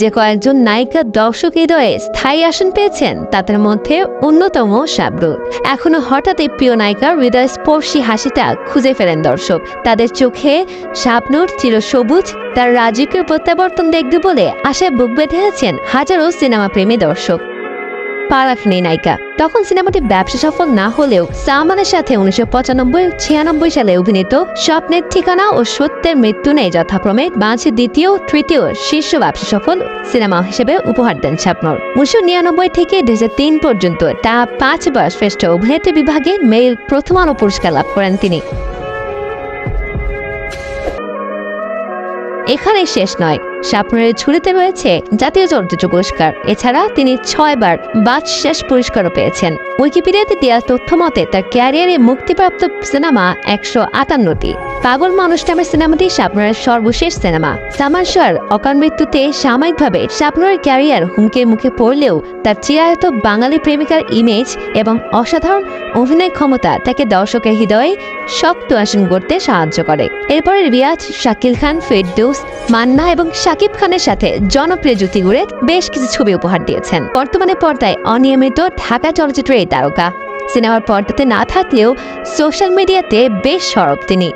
যে কয়েকজন নায়িকা দর্শক হৃদয়ে স্থায়ী আসন পেয়েছেন, তাদের মধ্যে অন্যতম শাবরুর এখনও হঠাৎই প্রিয় নায়িকার হৃদয় স্পর্শী হাসিটা খুঁজে ফেলেন দর্শক। তাদের চোখে শাবনুর চির সবুজ, তার রাজকীয় প্রত্যাবর্তন দেখবে বলে আশায় বুক বেঁধে আছেন হাজারো সিনেমা প্রেমী দর্শক। পারাফিনী নায়িকা। তখন সিনেমাটি ব্যবসা সফল না হলেও সালমানের সাথে উনিশশো পঁচানব্বই, ছিয়ানব্বই সালে অভিনীত স্বপ্নের ঠিকানা ও সত্যের মৃত্যু নেই যথাক্রমে বাঁচে দ্বিতীয়, তৃতীয় শীর্ষ ব্যবসা সফল সিনেমা হিসেবে উপহার দেন স্বপ্নর উনিশশো নিরানব্বই থেকে দুই তিন পর্যন্ত তা পাঁচ পাঁচবার শ্রেষ্ঠ অভিনেত্রী বিভাগে মেয়ের প্রথম আলো পুরস্কার লাভ করেন তিনি। এখানে শেষ নয়। স্বপ্নের ঝুড়িতে রয়েছে জাতীয় চলচ্চিত্র পুরস্কার। এছাড়া তিনি ছয়বার বাদশেষ পুরস্কারও পেয়েছেন। উইকিপিডিয়াতে দেওয়া তথ্য মতে, তার ক্যারিয়ারে মুক্তিপ্রাপ্ত সিনেমা একশো আটান্নটি। পাগল মানুষ নামের সিনেমাটি শাপনারের সর্বশেষ সিনেমা। সামান শাহর অকাল মৃত্যুতে সাময়িকভাবে শাপনারের ক্যারিয়ার হুমকির মুখে পড়লেও তার চিরায়ত বাঙালি প্রেমিকার ইমেজ এবং অসাধারণ অভিনয় ক্ষমতা তাকে দর্শকের হৃদয়ে শক্ত আসন করতে সাহায্য করে। এরপরে রিয়াজ, শাকিল খান, ফেরদৌস, মান্না এবং শাকিব খানের সাথে জনপ্রিয় জুতি গুড়ে বেশ কিছু ছবি উপহার দিয়েছেন। বর্তমানে পর্দায় অনিয়মিত ঢাকা চলচ্চিত্রের এই তারকা। সিনেমার পর্দাতে না থাকলেও সোশ্যাল মিডিয়াতে বেশ সরব তিনি।